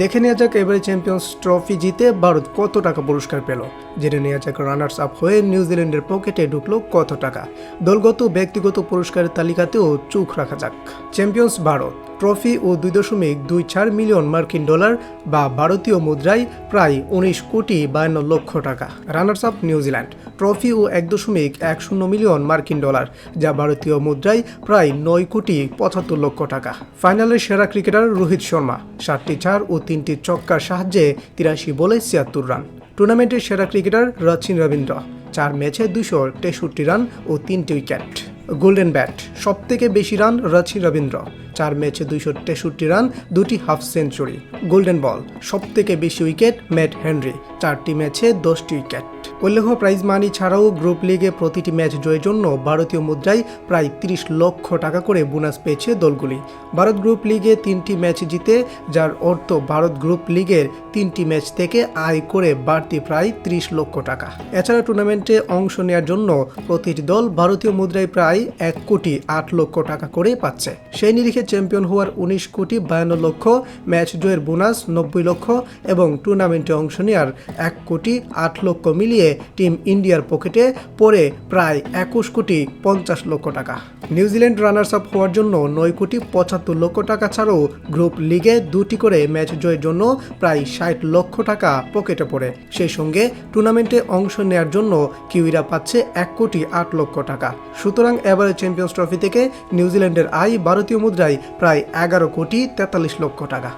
দেখে নেওয়া যাক এবারে চ্যাম্পিয়ন্স ট্রফি জিতে ভারত কত টাকা পুরস্কার পেল। জেনে নেওয়া যাক রানার্স আপ হয়ে নিউজিল্যান্ডের পকেটে ঢুকলো কত টাকা। দলগত, ব্যক্তিগত পুরস্কারের তালিকাতেও চোখ রাখা যাক। চ্যাম্পিয়ন্স ভারত ট্রফি ও দুই দশমিক দুই চার মিলিয়ন মার্কিন ডলার বা ভারতীয় মুদ্রায় প্রায় উনিশ কোটি বায়ান্ন লক্ষ টাকা। Runners up New Zealand trophy ও এক দশমিক এক শূন্য মিলিয়ন মার্কিন ডলার যা ভারতীয় মুদ্রায় প্রায় নয় কোটি পঁচাত্তর লক্ষ টাকা। ফাইনালের সেরা ক্রিকেটার রোহিত শর্মা, সাতটি চার ও তিনটি চক্কার সাহায্যে তিরাশি বলে ছিয়াত্তর রান। টুর্নামেন্টের সেরা ক্রিকেটার রচিন রবীন্দ্র, চার ম্যাচে দুশো তেষট্টি রান ও তিনটি উইকেট। গোল্ডেন ব্যাট সব থেকে বেশি রান রচিন রবীন্দ্র, চার ম্যাচে দুশো তেষট্টি রান, দুটি হাফ সেঞ্চুরি। গোল্ডেন বল সব থেকে বেশি উইকেট ম্যাট হেনরি, চারটি ম্যাচে দশটি উইকেট। উল্লেখ্য প্রাইজ মানি ছাড়াও গ্রুপ লিগে প্রতিটি ম্যাচ জয়ের জন্য ভারতীয় মুদ্রায় প্রায় তিরিশ লক্ষ টাকা করে বোনাস পেয়েছে দলগুলি। ভারত গ্রুপ লিগে তিনটি ম্যাচ জিতে, যার অর্থ ভারত গ্রুপ লিগের তিনটি ম্যাচ থেকে আয় করে বাড়তি প্রায় ত্রিশ লক্ষ টাকা। এছাড়া টুর্নামেন্টে অংশ নেওয়ার জন্য প্রতিটি দল ভারতীয় মুদ্রায় প্রায় এক কোটি আট লক্ষ টাকা করে পাচ্ছে। সেই নিরিখে চ্যাম্পিয়ন হওয়ার উনিশ কোটি বায়ান্ন লক্ষ, ম্যাচ জয়ের বোনাস নব্বই লক্ষ এবং টুর্নামেন্টে অংশ নেওয়ার এক কোটি আট লক্ষ মিলিয়ে টিম ইন্ডিয়ার পকেটে পড়ে প্রায় একুশ কোটি পঞ্চাশ লক্ষ টাকা। নিউজিল্যান্ড রানার্স আপ হওয়ার জন্য নয় কোটি পঁচাত্তর লক্ষ টাকা ছাড়াও গ্রুপ লিগে দুটি করে ম্যাচ জয়ের জন্য প্রায় ষাট লক্ষ টাকা পকেটে পড়ে। সেই সঙ্গে টুর্নামেন্টে অংশ নেয়ার জন্য কিউইরা পাচ্ছে এক কোটি আট লক্ষ টাকা। সুতরাং এবারে চ্যাম্পিয়ন্স ট্রফি থেকে নিউজিল্যান্ডের আয় ভারতীয় মুদ্রায় প্রায় এগারো কোটি তেতাল্লিশ লক্ষ টাকা।